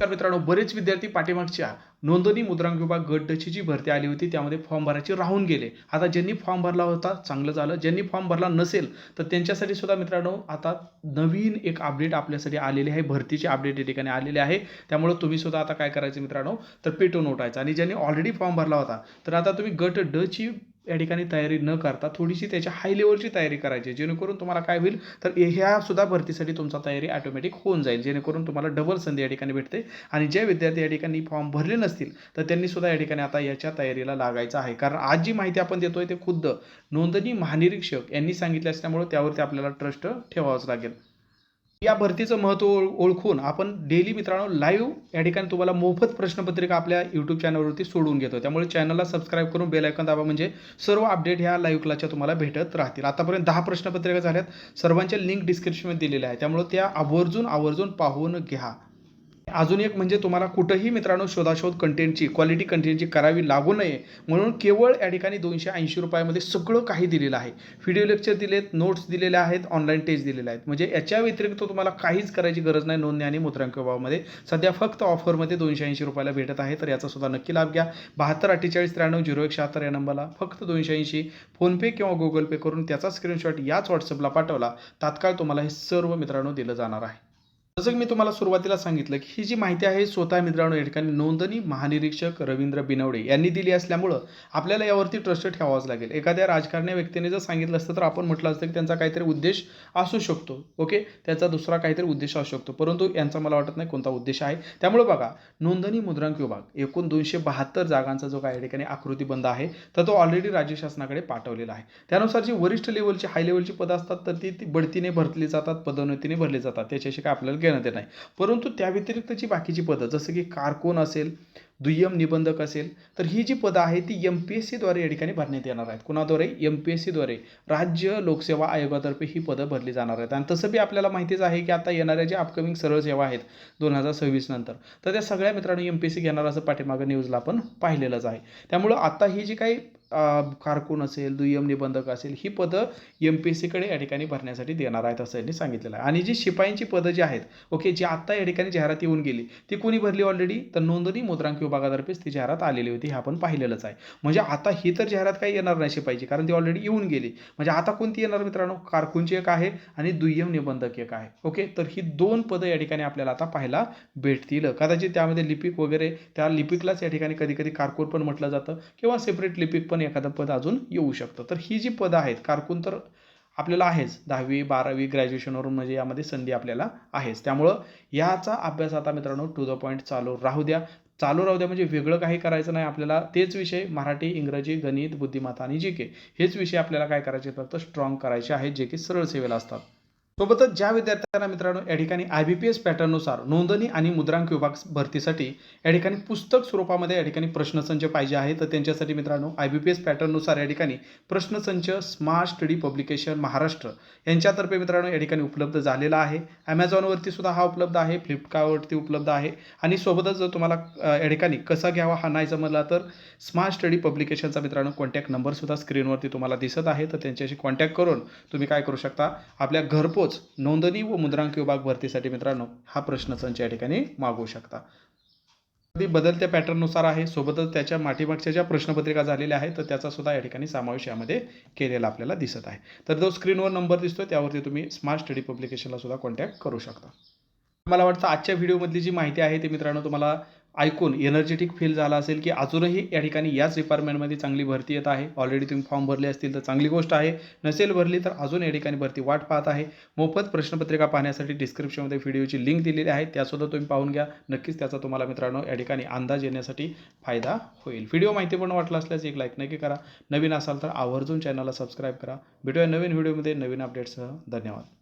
तर मित्रांनो बरेच विद्यार्थी पाठीमागच्या नोंदणी मुद्रांक विभाग गट डची जी भरती आली होती त्यामध्ये फॉर्म भरायचे राहून गेले. आता ज्यांनी फॉर्म भरला होता चांगलं झालं. ज्यांनी फॉर्म भरला नसेल तर त्यांच्यासाठी सुद्धा मित्रांनो आता नवीन एक अपडेट आपल्यासाठी आलेली आहे. भरतीचे अपडेट या ठिकाणी आलेले आहे. त्यामुळे तुम्ही सुद्धा आता काय करायचं मित्रांनो तर पेटून उठायचं. आणि ज्यांनी ऑलरेडी फॉर्म भरला होता तर आता तुम्ही गट डची या ठिकाणी तयारी न करता थोडीशी त्याच्या हाय लेवलची तयारी करायची. जेणेकरून तुम्हाला काय होईल तर ह्या सुद्धा भरतीसाठी तुमचा तयारी ऑटोमॅटिक होऊन जाईल. जेणेकरून तुम्हाला डबल संधी या ठिकाणी भेटते. आणि जे विद्यार्थी या ठिकाणी फॉर्म भरले नसतील तर त्यांनी सुद्धा या ठिकाणी आता याच्या तयारीला लागायचं आहे. कारण आज जी माहिती आपण देतोय ते खुद्द नोंदणी महानिरीक्षक यांनी सांगितले असल्यामुळे त्यावरती आपल्याला ट्रस्ट ठेवावंच लागेल. या भरतीचं महत्त्व ओळखून आपण डेली मित्रांनो लाईव्ह या ठिकाणी तुम्हाला मोफत प्रश्नपत्रिका आपल्या यूट्यूब चॅनलवरती सोडून घेतो. त्यामुळे चॅनलला सबस्क्राईब करून बेल आयकॉन दाबा म्हणजे सर्व अपडेट ह्या लाईव्ह क्लासच्या तुम्हाला भेटत राहतील. आतापर्यंत दहा प्रश्नपत्रिका झाल्यात. सर्वांच्या लिंक डिस्क्रिप्शनमध्ये दिलेल्या आहे त्यामुळे त्या आवर्जून आवर्जून पाहून घ्या. अजून एक म्हणजे तुम्हाला कुठंही मित्रांनो शोधाशोध कंटेंटची क्वालिटी कंटेंटची करावी लागू नये म्हणून केवळ या ठिकाणी दोनशे ऐंशी रुपयामध्ये सगळं काही दिलेलं आहे. व्हिडिओ लेक्चर दिलेत नोट्स दिलेले आहेत ऑनलाईन टेस्ट दिलेले आहेत. म्हणजे याच्या व्यतिरिक्त तुम्हाला काहीच करायची गरज नाही नोंदणी आणि मुद्रांक विभागामध्ये सध्या फक्त ऑफरमध्ये दोनशे ऐंशी रुपयाला भेटत आहे तर याचा सुद्धा नक्की लाभ घ्या. बहात्तर अठ्ठेचाळीस त्र्याण्णव झिरो एक शहात्तर या नंबरला फक्त दोनशे ऐंशी. फोनपे किंवा गुगल पे करून त्याचा स्क्रीनशॉट याच व्हॉट्सअपला पाठवला. तात्काळ तुम्हाला हे सर्व मित्रांनो दिलं जाणार आहे. जसं की मी तुम्हाला सुरुवातीला सांगितलं की ही जी माहिती आहे स्वतः मित्रांनो या ठिकाणी नोंदणी महानिरीक्षक रवींद्र बिनवडे यांनी दिली असल्यामुळं आपल्याला यावरती ट्रस्ट ठेवावाच लागेल. एखाद्या राजकारणी व्यक्तीने जर सांगितलं असतं तर आपण म्हटलं असतं की त्यांचा काहीतरी उद्देश असू शकतो ओके? त्याचा दुसरा काहीतरी उद्देश असू शकतो. परंतु यांचा मला वाटत नाही कोणता उद्देश आहे. त्यामुळे बघा नोंदणी मुद्रांक विभाग एकूण दोनशे बहात्तर जागांचा जो काही या ठिकाणी आकृतीबंध आहे तर तो ऑलरेडी राज्य शासनाकडे पाठवलेला आहे. त्यानुसार जी वरिष्ठ लेवलची हाय लेवलची पदं असतात तर ती बढतीने भरतली जातात पदोन्नतीने भरली जातात. त्याच्याशी काय आपल्याला घेणं ते नाही. परंतु त्या व्यतिरिक्तची बाकीची पदं जसं की कारकोन असेल दुय्यम निबंधक असेल तर ही जी पदं आहेत ती एम पी एस सीद्वारे या ठिकाणी भरण्यात येणार आहेत. कुणाद्वारे? एम पी एस सीद्वारे राज्य लोकसेवा आयोगातर्फे ही पदं भरली जाणार आहेत. आणि तसं बी आपल्याला माहितीच आहे की आता येणाऱ्या ज्या अपकमिंग सरळ सेवा आहेत दोन हजार सव्वीस नंतर तर त्या सगळ्या मित्रांनो एम पी एस सी घेणार असं पाठीमागं न्यूजला आपण पाहिलेलंच आहे. त्यामुळं आता ही जी काही कारकून असेल दुय्यम निबंधक असेल ही पदं एम पी एस सीकडे या ठिकाणी भरण्यासाठी देणार आहेत असं यांनी सांगितलेलं आहे. आणि जी शिपाईंची पदं जी आहेत ओके जी आत्ता या ठिकाणी जाहिरात येऊन गेली ती कोणी भरली ऑलरेडी तर नोंदणी मुद्रांक विभागातर्फेच ती जाहिरात आलेली होती हे आपण पाहिलेलंच आहे. म्हणजे आता ही तर जाहिरात काही येणार नाही शिपाईची कारण ती ऑलरेडी येऊन गेली. म्हणजे आता कोणती येणार मित्रांनो? कारकूनची एक आहे आणि दुय्यम निबंधक एक आहे. ओके तर ही दोन पदं या ठिकाणी आपल्याला आता पाहायला भेटतील. कदाचित त्यामध्ये लिपिक वगैरे त्या लिपिकलाच या ठिकाणी कधी कधी कारकून पण म्हटलं जातं किंवा सेपरेट लिपिक पण एखादं पद अजून येऊ शकतं. तर ही जी पदं आहेत कारकून तर आपल्याला आहेच. दहावी बारावी ग्रॅज्युएशनवरून म्हणजे यामध्ये संधी आपल्याला आहेच. त्यामुळं याचा अभ्यास आता मित्रांनो टू द पॉईंट चालू राहू द्या. चालू राहू द्या म्हणजे वेगळं काही करायचं नाही आपल्याला. तेच विषय मराठी इंग्रजी गणित बुद्धिमत्ता आणि जी के हेच विषय आपल्याला काय करायचे फक्त स्ट्रॉंग करायचे आहेत जे की सरळ सेवेला असतात. सोबतच ज्या विद्यार्थ्यांना मित्रांनो या ठिकाणी आय बी पी एस पॅटर्ननुसार नोंदणी आणि मुद्रांक विभाग भरतीसाठी या ठिकाणी पुस्तक स्वरूपामध्ये या ठिकाणी प्रश्नसंच पाहिजे आहे. तर त्यांच्यासाठी मित्रांनो आय बी पी एस पॅटर्ननुसार या ठिकाणी प्रश्नसंच स्मार्ट स्टडी पब्लिकेशन महाराष्ट्र यांच्यातर्फे मित्रांनो या ठिकाणी उपलब्ध झालेला आहे. ॲमेझॉनवरती सुद्धा हा उपलब्ध आहे फ्लिपकार्टवरती उपलब्ध आहे. आणि सोबतच जर तुम्हाला या ठिकाणी कसा घ्यावा हा नाही जमला तर स्मार्ट स्टडी पब्लिकेशनचा मित्रांनो कॉन्टॅक्ट नंबरसुद्धा स्क्रीनवरती तुम्हाला दिसत आहे. तर त्यांच्याशी कॉन्टॅक्ट करून तुम्ही काय करू शकता? आपल्या घरपोच नोंदणी व मुद्रांक विभाग भरतीसाठी मित्रांनो हा प्रश्नसंच या ठिकाणी मागवू शकता. अगदी बदलत्या पॅटर्ननुसार आहे. सोबतच त्याच्या माठीमागच्या ज्या प्रश्नपत्रिका झालेल्या आहेत तर त्याचा सुद्धा या ठिकाणी समावेश यामध्ये केलेला आपल्याला दिसत आहे. तर जो स्क्रीनवर नंबर दिसतो त्यावरती तुम्ही स्मार्ट स्टडी पब्लिकेशनला सुद्धा कॉन्टॅक्ट करू शकता. मला वाटतं आजच्या व्हिडिओमधली जी माहिती आहे ती मित्रांनो तुम्हाला ऐकून एनर्जेटिक फील झाला असेल की अजूनही या ठिकाणी याच डिपार्टमेंटमध्ये चांगली भरती येत आहे. ऑलरेडी तुम्ही फॉर्म भरले असतील तर चांगली गोष्ट आहे. नसेल भरली तर अजून या ठिकाणी भरती वाट पाहत आहे. मोफत प्रश्नपत्रिका पाहण्यासाठी डिस्क्रिप्शनमध्ये व्हिडिओची लिंक दिलेली आहे. त्यासुद्धा तुम्ही पाहून घ्या. नक्कीच त्याचा तुम्हाला मित्रांनो या ठिकाणी अंदाज येण्यासाठी फायदा होईल. व्हिडिओ माहिती पण वाटला असल्यास एक लाईक नक्की करा. नवीन असाल तर आवर्जून चॅनलला सबस्क्राईब करा. भेटूया नवीन व्हिडिओमध्ये नवीन अपडेट्ससह धन्यवाद.